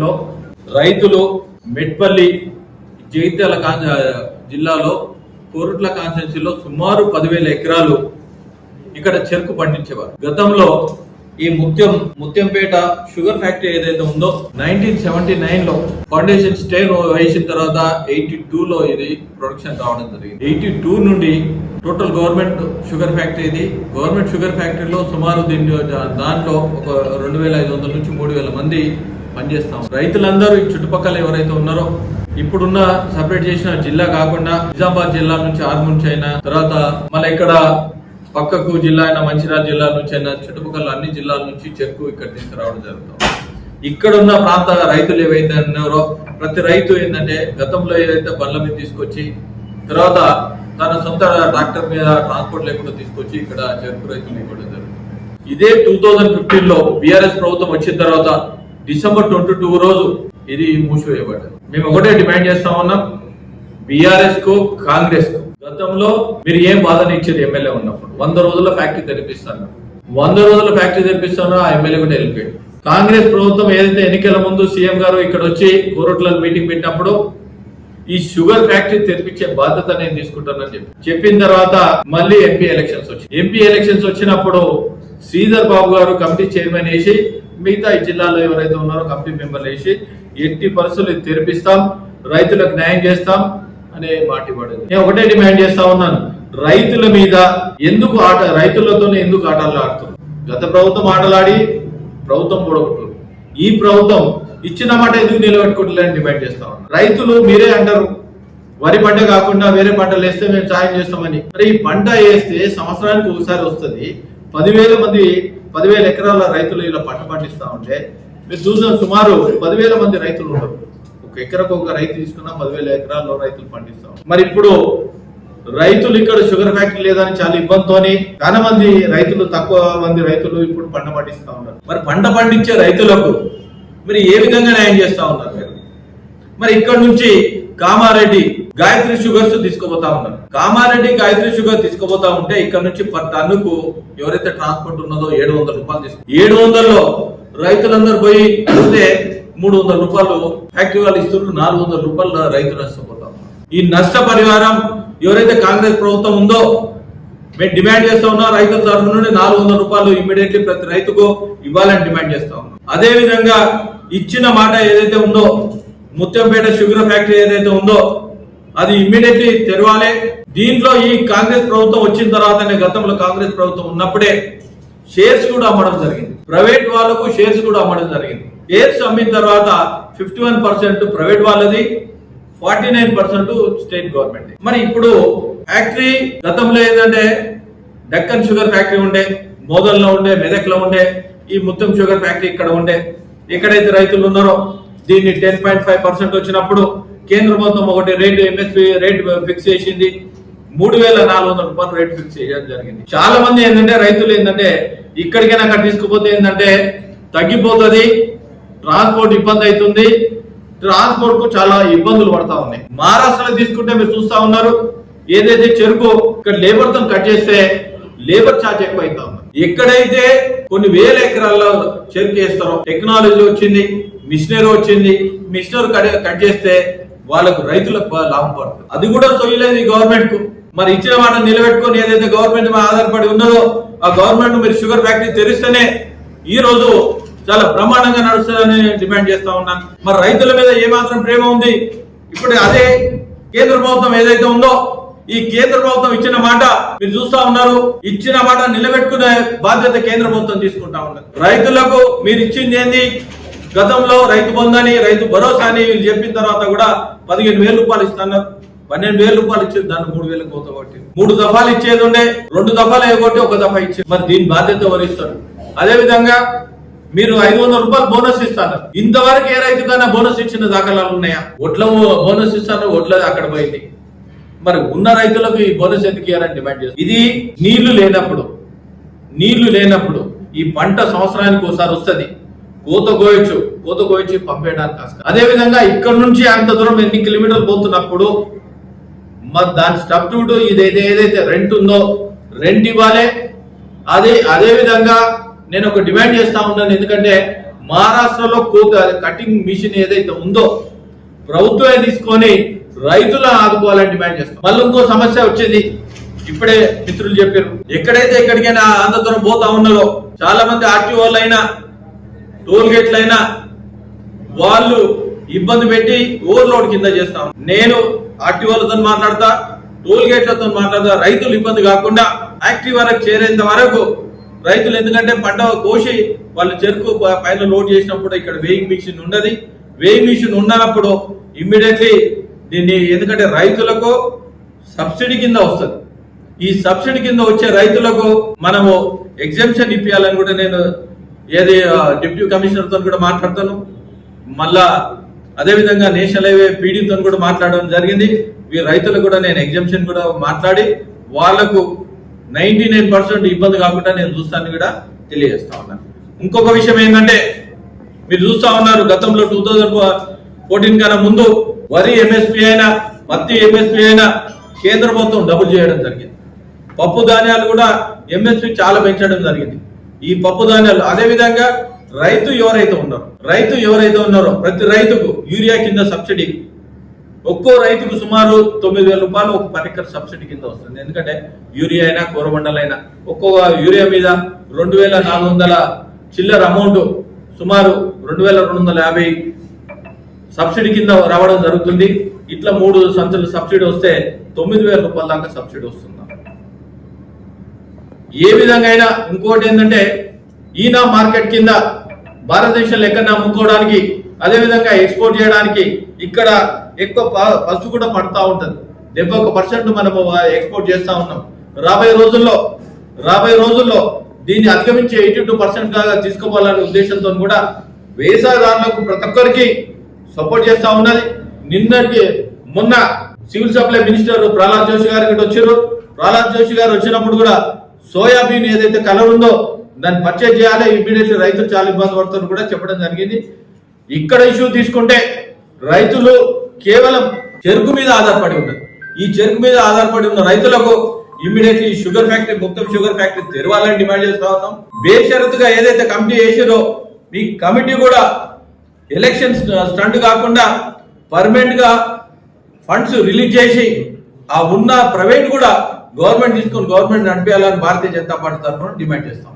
లో రైతులు మెట్పల్లి జగిత్యాల కాన్- జిల్లాలో కోరుట్ల కాన్స్టిట్యున్సీలో సుమారు పదివేల ఎకరాలు ఇక్కడ చెరుకు పండించేవారు. గతంలో ఈ ముత్యం ముత్యంపేట షుగర్ ఫ్యాక్టరీ ఏదైతే ఉందో నైన్టీన్ సెవెంటీ నైన్లో ఫౌండేషన్ స్టే వేసిన తర్వాత ఎయిటీ టూ లో ఇది ప్రొడక్షన్ రావడం జరిగింది. ఎయిటీ టూ నుండి టోటల్ గవర్నమెంట్ షుగర్ ఫ్యాక్టరీ ఇది. గవర్నమెంట్ షుగర్ ఫ్యాక్టరీలో సుమారు దీని దాంట్లో ఒక రెండు వేల ఐదు వందల నుంచి మూడు వేల మంది పనిచేస్తాం. రైతులందరూ ఈ చుట్టుపక్కల ఎవరైతే ఉన్నారో ఇప్పుడున్న సపరేట్ చేసిన జిల్లా కాకుండా నిజామాబాద్ జిల్లా నుంచి ఆరు నుంచి అయినా తర్వాత మళ్ళీ ఇక్కడ పక్కకు జిల్లా అయిన మంచిర్యాల జిల్లా నుంచి అయినా చుట్టుపక్కల అన్ని జిల్లాల నుంచి చెరుకు ఇక్కడ తీసుకురావడం జరుగుతుంది. ఇక్కడ ఉన్న ప్రాంత రైతులు ఏవైతే ఉన్నారో ప్రతి రైతు ఏంటంటే గతంలో ఏదైతే బండ్ల మీద తీసుకొచ్చి తర్వాత తన సొంత ట్రాక్టర్ మీద ట్రాన్స్పోర్ట్ లేకుండా తీసుకొచ్చి ఇక్కడ చెరుకు రైతులు ఇవ్వడం జరుగుతుంది. ఇదే టూ థౌజండ్ ఫిఫ్టీన్లో బీఆర్ఎస్ ప్రభుత్వం వచ్చిన తర్వాత డిసెంబర్ ట్వంటీ టూ రోజు ఇది మూసివేయబడ్డది. మేము ఒకటే డిమాండ్ చేస్తా ఉన్నాం బీఆర్ఎస్కు కాంగ్రెస్కు గతంలో మీరు ఏం బాధని ఇచ్చారు ఎమ్మెల్యే ఉన్నప్పుడు? వంద రోజుల ఫ్యాక్టరీ తెరిపిస్తాను. వంద రోజుల ఫ్యాక్టరీ తెరిపిస్తానో ఆ ఎమ్మెల్యే కూడా వెళ్ళిపోయాడు. కాంగ్రెస్ ప్రభుత్వం ఏదైతే ఎన్నికల ముందు సీఎం గారు ఇక్కడ వచ్చి కోరట్ల మీటింగ్ పెట్టినప్పుడు ఈ షుగర్ ఫ్యాక్టరీ తెరిపించే బాధ్యత నేను తీసుకుంటానని చెప్పి చెప్పిన తర్వాత మళ్ళీ ఎంపీ ఎలక్షన్స్ వచ్చి ఎంపీ ఎలక్షన్స్ వచ్చినప్పుడు శ్రీధర్ బాబు గారు కమిటీ చైర్మన్ వేసి మిగతా ఈ జిల్లాలో ఎవరైతే ఉన్నారో కమిటీ మెంబర్లు వేసి ఎట్టి పరిస్థితులు తెరిపిస్తాం రైతులకు న్యాయం చేస్తాం అనే మాట ఇవ్వడం. నేను ఒకటే డిమాండ్ చేస్తా ఉన్నాను. రైతుల మీద ఎందుకు ఆట రైతులతోనే ఎందుకు ఆటలు ఆడుతున్నారు? గత ప్రభుత్వం ఆటలాడి ప్రభుత్వం కూడగొట్టారు ఈ ప్రభుత్వం ఇచ్చిన మాట ఎందుకు నిలబెట్టుకుంటారని డిమాండ్ చేస్తా ఉన్నాను. రైతులు మీరే అంటారు. వరి పంట కాకుండా వేరే పంటలు వేస్తే మేము సాయం చేస్తామని. మరి ఈ పంట వేస్తే సంవత్సరానికి ఒకసారి వస్తుంది. పదివేల మంది పదివేల ఎకరాల రైతులు ఇలా పంట పండిస్తూ ఉంటే మీరు చూసిన సుమారు పదివేల మంది రైతులు ఉండరు. ఒక ఎకరకు ఒక రైతు తీసుకున్నా పదివేల ఎకరాల్లో రైతులు పండిస్తాం మరి ఇప్పుడు రైతులు ఇక్కడ షుగర్ ఫ్యాక్టరీ లేదని చాలా ఇబ్బందితోని చాలా మంది రైతులు తక్కువ మంది రైతులు ఇప్పుడు పంట పండిస్తూ ఉన్నారు. మరి పంట పండించే రైతులకు మీరు ఏ విధంగా న్యాయం చేస్తూ ఉన్నారు మీరు? మరి ఇక్కడ నుంచి కామారెడ్డి గాయత్రి షుగర్స్ తీసుకుపోతా ఉన్నారు. కామారెడ్డి గాయత్రి షుగర్ తీసుకుపోతా ఉంటే ఇక్కడ నుంచి పర్ టన్నుకు ఎవరైతే ట్రాన్స్పోర్ట్ ఉన్నదో ఏడు వందల రూపాయలు తీసుకు ఏడు వందల్లో రైతులందరూ పోయి పోతే మూడు వందల రూపాయలు ఫ్యాక్టరీ వాళ్ళు ఇస్తున్నారు నాలుగు వందల రూపాయలు రైతు నష్టపోతా ఈ నష్ట పరిహారం ఎవరైతే కాంగ్రెస్ ప్రభుత్వం ఉందో మేము డిమాండ్ చేస్తా ఉన్నాం రైతుల తరఫు నుండి నాలుగు వందల రూపాయలు ఇమ్మీడియట్లీ ప్రతి రైతుకు ఇవ్వాలని డిమాండ్ చేస్తా ఉన్నాం. అదే విధంగా ఇచ్చిన మాట ఏదైతే ఉందో ముత్యంపేట షుగర్ ఫ్యాక్టరీ ఏదైతే ఉందో అది ఇమ్మీడియట్లీ తెరవాలి. దీంట్లో ఈ కాంగ్రెస్ ప్రభుత్వం వచ్చిన తర్వాతనే గతంలో కాంగ్రెస్ ప్రభుత్వం ఉన్నప్పుడే షేర్స్ కూడా అమ్మడం జరిగింది. ప్రైవేట్ వాళ్ళకు షేర్స్ కూడా అమ్మడం జరిగింది. షేర్స్ అమ్మిన తర్వాత ఫిఫ్టీ వన్ పర్సెంట్ ప్రైవేట్ వాళ్ళది forty nine percent state government. మరి ఇప్పుడు ఫ్యాక్టరీ గతంలో ఏంటంటే డక్కన్ షుగర్ ఫ్యాక్టరీ ఉండే మోదల్లో ఉండే మెదక్లో ఉండే ఈ ముత్తం షుగర్ ఫ్యాక్టరీ ఇక్కడ ఉండే. ఎక్కడైతే రైతులు ఉన్నారో దీన్ని టెన్ పాయింట్ ఫైవ్ పర్సెంట్ వచ్చినప్పుడు కేంద్ర ప్రభుత్వం ఒకటి రేటు ఎంఎస్పి రేట్ ఫిక్స్ చేసింది. మూడు వేల నాలుగు వందల రూపాయలు రేట్ ఫిక్స్ చేయడం జరిగింది. చాలా మంది ఏంటంటే రైతులు ఏంటంటే ఇక్కడికైనా అక్కడ తీసుకుపోతే ఏంటంటే తగ్గిపోతుంది ట్రాన్స్పోర్ట్ ఇబ్బంది అవుతుంది. ట్రాన్స్పోర్ట్కు చాలా ఇబ్బందులు పడతా ఉన్నాయి. మహారాష్ట్రలో తీసుకుంటే మీరు చూస్తా ఉన్నారు. ఏదైతే చెరుకు ఇక్కడ లేబర్తో కట్ చేస్తే లేబర్ ఛార్జ్ ఎక్కువ అవుతా ఉంది. ఎక్కడైతే కొన్ని వేల ఎకరాల్లో చెరుకు వేస్తారో టెక్నాలజీ వచ్చింది మిషనరీ వచ్చింది మిషనరీ కట్ కట్ చేస్తే వాళ్ళకు రైతులకు లాభం పడుతుంది. అది కూడా సొయ్యలేదు ఈ గవర్నమెంట్కు మరి ఇచ్చిన మాట నిలబెట్టుకొని ఏదైతే గవర్నమెంట్ ఆధారపడి ఉన్నదో ఆ గవర్నమెంట్ మీరు షుగర్ ఫ్యాక్టరీ తెరిస్తేనే ఈ రోజు చాలా బ్రహ్మాండంగా నడుస్తుందని డిమాండ్ చేస్తా ఉన్నాను. మరి రైతుల మీద ఏమాత్రం ప్రేమ ఉంది? ఇప్పుడు అదే కేంద్ర ప్రభుత్వం ఏదైతే ఉందో ఈ కేంద్ర ప్రభుత్వం ఇచ్చిన మాట మీరు చూస్తా ఉన్నారు. ఇచ్చిన మాట నిలబెట్టుకునే బాధ్యత కేంద్ర ప్రభుత్వం తీసుకుంటా ఉన్నారు రైతులకు మీరు ఇచ్చింది ఏంది? గతంలో రైతు బంధని రైతు భరోసా అని వీళ్ళు చెప్పిన తర్వాత కూడా పదిహేను వేల రూపాయలు ఇస్తున్నారు పన్నెండు వేల రూపాయలు ఇచ్చేది దాన్ని మూడు వేలకు కోత కొట్టి మూడు దఫాలు ఇచ్చేది ఉండే రెండు దఫాలు ఎగొట్టి ఒక దఫా ఇచ్చేది. మరి దీని బాధ్యత వరిస్తారు అదే విధంగా మీరు ఐదు వందల రూపాయలు బోనస్ ఇస్తారు ఇంతవరకు ఏ రైతుకైనా బోనస్ ఇచ్చిన దాఖలాలు ఉన్నాయా? ఒట్ల బోనస్ ఇస్తాను ఒట్ల అక్కడ పోయింది. మరి ఉన్న రైతులకు ఈ బోనస్ ఎందుకు ఇవ్వాలని డిమాండ్ చేస్తారు? ఇది నీళ్ళు లేనప్పుడు నీళ్ళు లేనప్పుడు ఈ పంట సంవత్సరానికి ఒకసారి వస్తుంది. కోత కోయచ్చు కోత కోయించి పంపేయడానికి కష్టం అదే విధంగా ఇక్కడ నుంచి అంత దూరం ఎన్ని కిలోమీటర్లు పోతున్నప్పుడు మరి దాని సబ్స్టిట్యూట్ ఇదైతే ఏదైతే రెంట్ ఉందో రెంట్ ఇవ్వాలి. అదే అదే విధంగా నేను ఒక డిమాండ్ చేస్తా ఉన్నాను ఎందుకంటే మహారాష్ట్రలో కోక కటింగ్ మిషన్ ఏదైతే ఉందో ప్రభుత్వమే తీసుకొని రైతులను ఆదుకోవాలని డిమాండ్ చేస్తాం. మళ్ళీ ఇంకో సమస్య వచ్చింది. ఇప్పుడే మిత్రులు చెప్పారు ఎక్కడైతే ఎక్కడికైనా అంత దూరం పోతా ఉన్నారో చాలా మంది ఆర్టీఓలు అయినా టోల్ గేట్లు అయినా వాళ్ళు ఇబ్బంది పెట్టి ఓవర్లోడ్ కింద చేస్తాం నేను ఆర్టీఓలతో మాట్లాడతా టోల్ గేట్లతో మాట్లాడతా రైతులు ఇబ్బంది కాకుండా యాక్టివ్ వరకు చేరేంత వరకు రైతులు ఎందుకంటే పంట కోసి వాళ్ళు చెరుకు పైన లోడ్ చేసినప్పుడు ఇక్కడ వేయింగ్ మిషన్ ఉండదు. వేయింగ్ మిషన్ ఉన్నప్పుడు ఇమ్మీడియట్లీ దీన్ని ఎందుకంటే రైతులకు సబ్సిడీ కింద వస్తుంది. ఈ సబ్సిడీ కింద వచ్చే రైతులకు మనము ఎగ్జామ్షన్ ఇప్పించాలని కూడా నేను ఏది డిప్యూటీ కమిషనర్తో కూడా మాట్లాడతాను. మళ్ళా అదే విధంగా నేషనల్ హైవే పీడీతో కూడా మాట్లాడడం జరిగింది. ఈ రైతులకు కూడా నేను ఎగ్జామ్షన్ కూడా మాట్లాడి వాళ్ళకు నైన్టీ నైన్ పర్సెంట్ ఇబ్బంది కాకుండా నేను చూస్తాను కూడా తెలియజేస్తా ఉన్నాను ఇంకొక విషయం ఏంటంటే మీరు చూస్తా ఉన్నారు గతంలో టూ థౌజండ్ ఫోర్టీన్ కన్నా ముందు వరి ఎంఎస్పీ అయినా పత్తి ఎంఎస్పీ అయినా కేంద్ర ప్రభుత్వం డబుల్ చేయడం జరిగింది. పప్పు ధాన్యాలు కూడా ఎంఎస్పి చాలా పెంచడం జరిగింది. ఈ పప్పు ధాన్యాలు. అదే విధంగా రైతు ఎవరైతే ఉన్నారో రైతు ఎవరైతే ఉన్నారో ప్రతి రైతుకు యూరియా కింద సబ్సిడీ. ఒక్కో రైతుకు సుమారు తొమ్మిది వేల రూపాయలు ఒక పరికర్ సబ్సిడీ కింద వస్తుంది. ఎందుకంటే యూరియా అయినా కూరబండలైనా ఒక్కో యూరియా మీద రెండు వేల నాలుగు వందల చిల్లర అమౌంట్ సుమారు రెండు వేల రెండు వందల యాభై సబ్సిడీ కింద రావడం జరుగుతుంది. ఇట్లా మూడు సంచులు సబ్సిడీ వస్తే తొమ్మిది వేల రూపాయల దాకా సబ్సిడీ వస్తుంది. ఏ విధంగా అయినా ఇంకోటి ఏంటంటే ఈనా మార్కెట్ కింద భారతదేశంలో ఎక్కడ అమ్ముకోవడానికి అదే విధంగా ఎక్స్పోర్ట్ చేయడానికి ఇక్కడ ఎక్కువ ప- పసుపు కూడా పడతా ఉంటుంది. డెబ్బై ఒక పర్సెంట్ మనము ఎక్స్పోర్ట్ చేస్తా ఉన్నాం. రాబోయే రోజుల్లో రాబోయే రోజుల్లో దీన్ని అధిగమించి ఎయిటీ టూ పర్సెంట్గా తీసుకోవాలనే ఉద్దేశంతో కూడా వ్యవసాయదారులకు ప్రతి ఒక్కరికి సపోర్ట్ చేస్తా ఉన్నది. నిన్నటి మొన్న civil supply minister Prahlad Joshi గారికి ఇక్కడ వచ్చారు. ప్రహ్లాద్ జోషి గారు వచ్చినప్పుడు కూడా సోయాబీన్ ఏదైతే కలర్ ఉందో దాన్ని పర్చేజ్ చేయాలి ఇమీడియట్లీ రైతులు చాలా ఇబ్బంది పడుతున్నారు కూడా చెప్పడం జరిగింది. ఇక్కడ ఇష్యూ తీసుకుంటే రైతులు కేవలం చెరుకు మీద ఆధారపడి ఉన్నారు. ఈ చెరుకు మీద ఆధారపడి ఉన్న రైతులకు ఇమ్మీడియట్లీ షుగర్ ఫ్యాక్టరీ మొత్తం షుగర్ ఫ్యాక్టరీ తెరవాలని డిమాండ్ చేస్తా ఉన్నాం. బేషరతుగా ఏదైతే కమిటీ వేసారో మీ కమిటీ కూడా ఎలక్షన్ స్టంట్ కాకుండా పర్మనెంట్గా ఫండ్స్ రిలీజ్ చేసి ఆ ఉన్న ప్రైవేట్ కూడా గవర్నమెంట్ తీసుకొని గవర్నమెంట్ నడిపేయాలని భారతీయ జనతా పార్టీ తరఫున డిమాండ్ చేస్తాం.